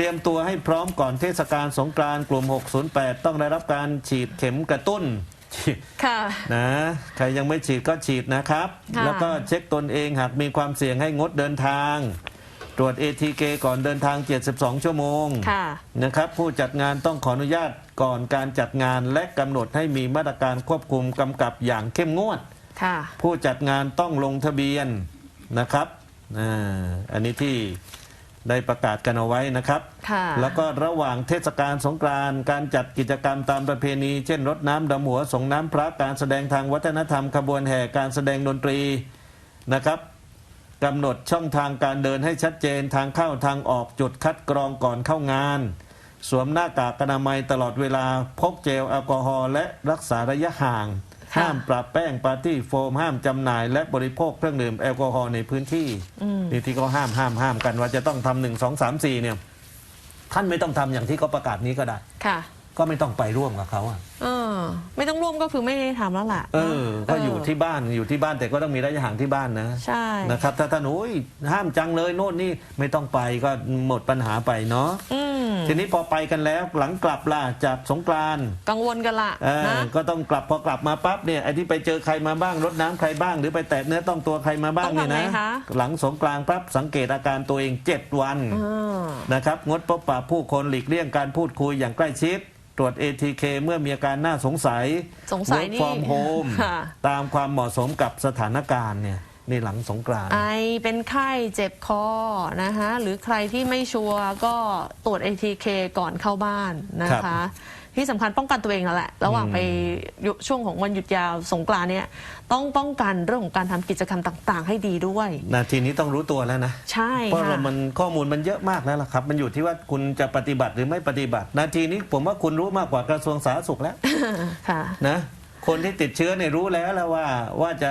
เตรียมตัวให้พร้อมก่อนเทศกาลสงกรานต์กลุ่ม 608 ต้องได้รับการฉีดเข็มกระตุ้นค่ะนะใครยังไม่ฉีดก็ฉีดนะครับค่ะแล้วก็เช็คตนเองหากมีความเสี่ยงให้งดเดินทาง ตรวจ ATK ก่อนเดินทาง 72 ชั่วโมงค่ะนะครับผู้จัดงานต้องขออนุญาตก่อนการจัดงานและกำหนดให้มีมาตรการควบคุมกำกับอย่างเข้มงวดค่ะผู้จัดงานต้องลงทะเบียนนะครับอาอันนี้ที่ ได้ประกาศกันเอาไว้นะครับค่ะแล้วก็ระหว่างเทศกาลสงกรานต์การจัดกิจกรรมตามประเพณี เช่นรดน้ำดำหัวส่งน้ำพระการแสดงทางวัฒนธรรมขบวนแห่การแสดงดนตรีนะครับกำหนดช่องทางการเดินให้ชัดเจนทางเข้าทางออกจุดคัดกรองก่อนเข้างาน สวมหน้ากากอนามัยตลอดเวลาพกเจลแอลกอฮอล์และรักษาระยะห่างค่ะ ห้ามปรับแป้งปาร์ตี้โฟมห้ามจำหน่าย และบริโภคเครื่องดื่มแอลกอฮอล์ในพื้นที่นี่ที่เขาห้ามห้ามห้ามกันว่าจะต้องทำหนึ่งสองสามสี่เนี่ย ท่านไม่ต้องทำอย่างที่เขาประกาศนี้ก็ได้ค่ะก็ไม่ต้องไปร่วมกับเขาอะ เออ ไม่ต้องร่วมก็คือไม่ได้ทำแล้วล่ะเออ ก็อยู่ที่บ้านอยู่ที่บ้านแต่ก็ต้องมีระยะห่างที่บ้านนะใช่นะครับ ถ้าท่านโอ้ยห้ามจังเลยโน่นนี่ไม่ต้องไปก็หมดปัญหาไปเนาะอืมทีนี้พอไปกันแล้วหลังกลับล่ะจากสงกรานต์กังวลกันละเออนะ ก็ต้องกลับพอกลับมาปั๊บเนี่ยไอ้ที่ไปเจอใครมาบ้างรดน้ำใครบ้าง หรือไปแตะเนื้อต้องตัวใครมาบ้างต้องเนี่ยทำไงนะคะ หลังสงกรานต์ปั๊บสังเกตอาการตัวเองเจ็ดวัน เออ นะครับงดพบปะผู้คนหลีกเลี่ยงการพูดคุยอย่างใกล้ชิด ตรวจ ATK เมื่อมีอาการน่าสงสัยสงสัย Work นี่ from home ค่ะ ตามความเหมาะสมกับสถานการณ์เนี่ยนี่หลังสงกรานต์ ไอเป็นไข้เจ็บคอนะคะหรือใครที่ไม่ชัวร์ก็ตรวจ ATK ก่อนเข้าบ้านนะครัคะ บ ที่สำคัญป้องกันตัวเองนั่นแหละระหว่างอืมไปยุช่วงของวันหยุดยาวสงกรานต์เนี่ยต้องป้องกันเรื่องของการทำกิจกรรมต่าง ๆ ให้ดีด้วย นาทีนี้ต้องรู้ตัวแล้วนะ ใช่เพราะค่ะเรามันข้อมูลมันเยอะมากแล้วล่ะครับ มันอยู่ที่ว่าคุณจะปฏิบัติหรือไม่ปฏิบัติ นาทีนี้ผมว่าคุณรู้มากกว่ากระทรวงสาธารณสุขแล้ว ค่ะ นะ คนที่ติดเชื้อเนี่ยรู้แล้วแล้วว่าว่าจะ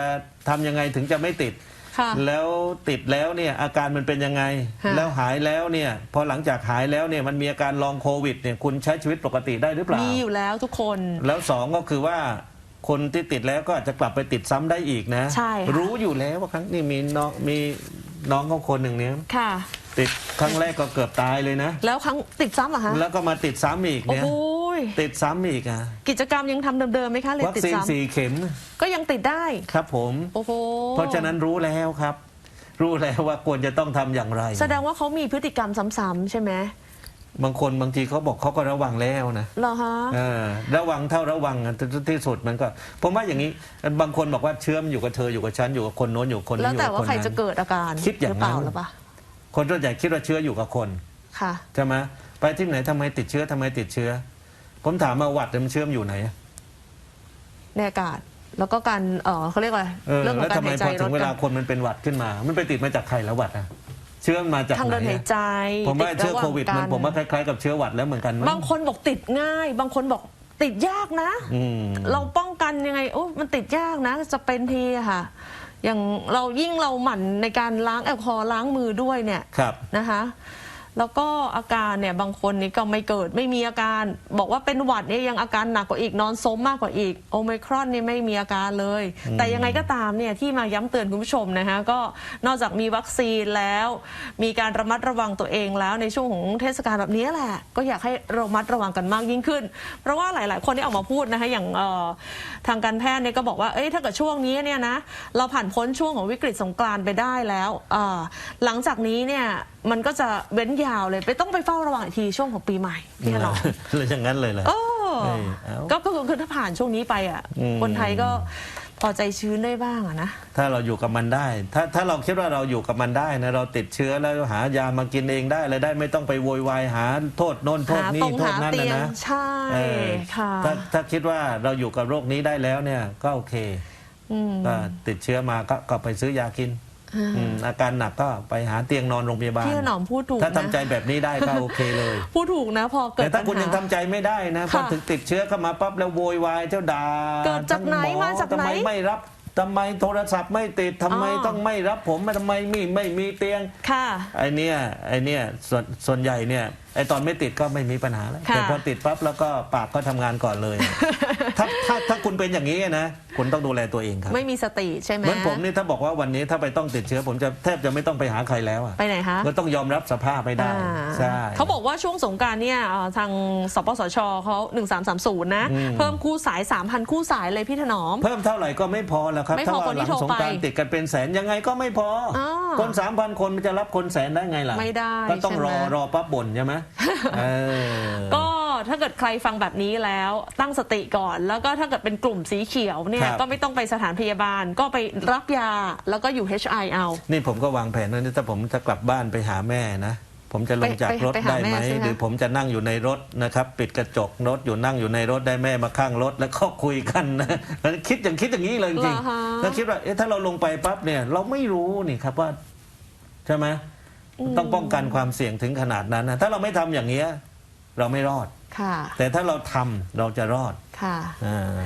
ทำยังไงถึงจะไม่ติด ค่ะแล้วติดแล้วเนี่ยอาการมันเป็นยังไง ค่ะ แล้วหายแล้วเนี่ยพอหลังจากหายแล้วเนี่ยมันมีอาการลองโควิดเนี่ยคุณใช้ชีวิตปกติได้หรือเปล่า มีอยู่แล้วทุกคน แล้วสองก็คือว่าคนที่ติดแล้วก็อาจจะกลับไปติดซ้ำได้อีกนะ ใช่ค่ะ รู้อยู่แล้วว่าครั้งนี้มีน้องมีน้องเขาคนหนึ่งเนี่ยค่ะ ติดครั้งแรกก็เกือบตายเลยนะ แล้วครั้งติดซ้ำเหรอคะ แล้วก็มาติดซ้ำอีกโอ้เนี่ย โหย ติดซ้ำอีกอะกิจกรรมยังทำเดิมๆไหมคะเลยวัคติดซีนซ้สี่เข็มำก็ยังติดได้ ครับผม โอ้โหเพราะฉะนั้นรู้แล้วครับ รู้แล้วว่าควรจะต้องทำอย่างไร แสดงว่าเขามีพฤติกรรมซ้ำๆใช่ไหมบางคนบางทีเขาบอกเขาก็ระวังแล้วนะเหรอฮะ เออระวังเท่าระวังอะที่ที่สุดมันก็ผมว่าอย่างนี้บางคนบอกว่าเชื้อมนอยู่กับเธออยู่กับฉันอยู่กับคนโน้นอยู่กับคนนี้แล้วอยู่แต่กับว่าคนใครนั้จะนเกิดอาการคิดอย่างหรือเปล่านั้นหรือเปล่าคนส่วนใหญ่คิดว่าเชื้ออยู่กับคนค่ะ ใช่ไหมไปที่ไหนทำไมติดเชื้อทำไมติดเชื้อ ผมถามมาหวัดเนี่ยมันเชื้อมนอยู่ไหนในอากาศ แล้วก็การเออเขาเรียกว่าเออเรื่องขอแล้วงการทำไมหายใจพอถึงเวลดลาการคนมันเป็นหวัดขึ้นมา มันไปติดมาจากใครแล้วหวัดอะเชื้อมันมาจากทางไหนเดินหายอะใจผมว่าติเชื้อระหโควิดกัมันผมว่าคล้ายๆกับเชื้อหวัดแล้วเหมือนกันมั้งบางคนบอกติดง่าย บางคนบอกติดยากนะ อืม เราป้องกันยังไงโอ้มันติดยากนะ จะเป็นทีอะค่ะ อย่างเรายิ่งเราหมั่นในการล้างแอลกอฮอล์ล้างมือด้วยเนี่ยครับ นะคะ แล้วก็อาการเนี่ยบางคนนี่ก็ไม่เกิดไม่มีอาการ บอกว่าเป็นหวัดเนี่ยยังอาการหนักกว่าอีกนอนซมมากกว่าอีกโอไมครอนนี่ไม่มีอาการเลย แต่ยังไงก็ตามเนี่ยที่มาย้ำเตือนคุณผู้ชมนะคะก็นอกจากมีวัคซีนแล้ว มีการระมัดระวังตัวเองแล้วในช่วงของเทศกาลแบบนี้แหละ ก็อยากให้ระมัดระวังกันมากยิ่งขึ้น เพราะว่าหลาย ๆ คนที่ออกมาพูดนะคะอย่างเอ่อทางการแพทย์เนี่ยก็บอกว่าเอ้ยถ้าเกิดช่วงนี้เนี่ยนะเราผ่านพ้นช่วงของวิกฤตสงกรานต์ไปได้แล้วอ่าหลังจากนี้เนี่ยมันก็จะเว้นยาวเลยไปต้องไปเฝ้าระวังอีกทีช่วงของปีใหม่พี่ถนอมเลยอย่างนั้นเลยเหรอโอ้เอ้ยเอ้า ก็ก็คือคือถ้าผ่านช่วงนี้ไปอะ อืม คนไทยก็พอใจชื้นได้บ้างอะนะ ถ้าเราอยู่กับมันได้ ถ้าถ้าเราคิดว่าเราอยู่กับมันได้นะเราติดเชื้อแล้วหายามากินเองได้เลยได้ไม่ต้องไปโวยวายหาโทษโน่นโทษหานี่ตรงโทษหานั่นเตีนะยงนะใช่เออค่ะ ถ้าถ้าคิดว่าเราอยู่กับโรคนี้ได้แล้วเนี่ยก็โอเคอืม ก็ติดเชื้อมาก็ก็ไปซื้อยากิน อืมอาการหนักก็ไปหาเตียงนอนโรงพยาบาลพี่ถนอมพูดถูกถ้าทำนะใจแบบนี้ได้ก็โอเคเลย พูดถูกนะพอเกิแต่ดถ้าปัญคุณยังหาทำใจไม่ได้นะพอค่ะถึงติดเชื้อเข้ามาปั๊บแล้วโวยวายเจ้าด่าเกิดจากไหนทั้งอมาจากไหนทำไมไม่รับทำไมโทรศัพท์ไม่ติดทำไมอ๋อ ต้องไม่รับผมทำไมไม่ไม่มีเตียงค่ะ ไอเนี้ยไอเนี้ยส่วนส่วนใหญ่เนี่ย ไอตอนไม่ติดก็ไม่มีปัญหาแล้วค่ะ แต่พอติดปั๊บแล้วก็ปากก็ทำงานก่อนเลย ถ้าถ้าถ้าคุณเป็นอย่างนี้นะคุณต้องดูแลตัวเองครับไม่มีสติใช่ไหมเหมือนผมนี่ถ้าบอกว่าวันนี้ถ้าไปต้องติดเชื้อ ผมจะแทบจะไม่ต้องไปหาใครแล้วอะไปไหนคะ ก็ต้องยอมรับสภาพไม่ได้อ่าใช่ เขาบอกว่าช่วงสงกรารเนี่ยเอ่อทางสปสชเขา1330 นะ อืม เพิ่มคู่สาย 3,000 คู่สายเลยพี่ถนอม เพิ่มเท่าไหร่ก็ไม่พอแล้วครับไม่พอถ้าว่าคนหที่ลังโทรสงกรารไปติดกันเป็นแสนยังไงก็ไม่พอออคนสามพันคนมันจะรับคนแสนได้ไงล่ะไม่ได้ก็ต้องรอใช่ไหม รอปั๊บบ่นใช่ไหมเออ ก็ถ้าเกิดใครฟังแบบนี้แล้วตั้งสติก่อน แล้วก็ถ้าเกิดเป็นกลุ่มสีเขียวเนี่คยรับ ก็ไม่ต้องไปสถานพยาบาล ก็ไปรับยาแล้วก็อยู่ HI เอา นี่ผมก็วางแผนว่านี่ถ้าผมจะกลับบ้านไปหาแม่นะ ผมจะลงจากไปไปรถไปหาได้ไหม แม่ใช่ไหม หรือผมจะนั่งอยู่ในรถนะครับ ปิดกระจกรถอยู่นั่งอยู่ในรถได้แม่มาข้างรถ แล้วก็คุยกันนะคิดอย่างคิดอย่างนี้เลยจริงเหรอคะ ๆแล้วคิดว่าเอ๊ะถ้าเราลงไปปั๊บเนี่ย เราไม่รู้นี่ครับว่า ใช่ไหม ต้องป้องกันความเสี่ยงถึงขนาดนั้นนะถ้าเราไม่ทำอย่างเงี้ย เราไม่รอด ค่ะ แต่ถ้าเราทำเราจะรอด ค่ะอ่า